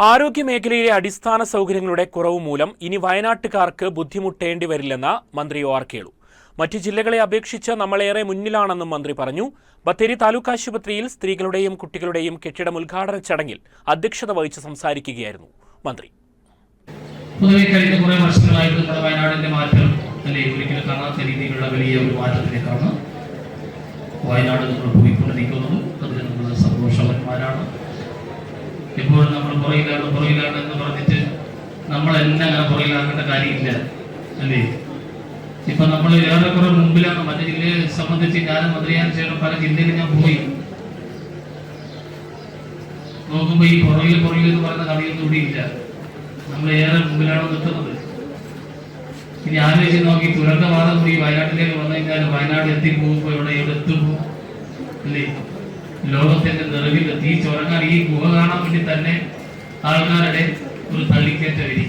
ആരോഗ്യമേഖലയിലെ അടിസ്ഥാന സൗകര്യങ്ങളുടെ കുറവ് മൂലം ഇനി വയനാട്ടുകാർക്ക് ബുദ്ധിമുട്ടേണ്ടി വരില്ലെന്ന് മന്ത്രി ഒ ആർ കേളു. മറ്റ് ജില്ലകളെ അപേക്ഷിച്ച് നമ്മളേറെ മുന്നിലാണെന്നും മന്ത്രി പറഞ്ഞു. ബത്തേരി താലൂക്ക് ആശുപത്രിയിൽ സ്ത്രീകളുടെയും കുട്ടികളുടെയും കെട്ടിടം ഉദ്ഘാടന ചടങ്ങിൽ അധ്യക്ഷത വഹിച്ച് സംസാരിക്കുകയായിരുന്നു മന്ത്രി. വയനാടിന്റെ വലിയ വയനാട് നമ്മൾ പോയിക്കൊണ്ടിരിക്കുന്നത് എപ്പോഴും നമ്മൾ പുറകിലാണ് പുറകിലാണ് എന്ന് പറഞ്ഞിട്ട് നമ്മൾ എന്നെ അങ്ങനെ പുറകിലാക്കേണ്ട കാര്യമില്ല അല്ലേ? ഇപ്പൊ നമ്മൾ ഏറെക്കുറെ മുമ്പിലാണ് മറ്റു ജില്ലയെ സംബന്ധിച്ച് ഞാനും മന്ത്രിയാൻ ചെയ്യണം പല ജില്ലയിൽ ഞാൻ പോയി. നോക്കുമ്പോ ഈ പുറകിൽ പുറകിൽ എന്ന് പറയുന്ന കളിയൊന്നും കൂടിയില്ല നമ്മൾ ഏറെ മുമ്പിലാണ് നിൽക്കുന്നത്? ഇനി ആലോചിച്ച് നോക്കി തുരങ്കവാദം കൂടി വയനാട്ടിലേക്ക് വന്നു കഴിഞ്ഞാൽ വയനാട് എത്തിപ്പോകുമ്പോൾ ഇവിടെ ഇവിടെ എത്തുമ്പോൾ അല്ലേ? ലോകത്തിന്റെ നിറവിൽ തീ ഈ ഗുഹ കാണാൻ വേണ്ടി തന്നെ ആൾക്കാരുടെ ഒരു തള്ളിക്കയറ്റം ഇരിക്കും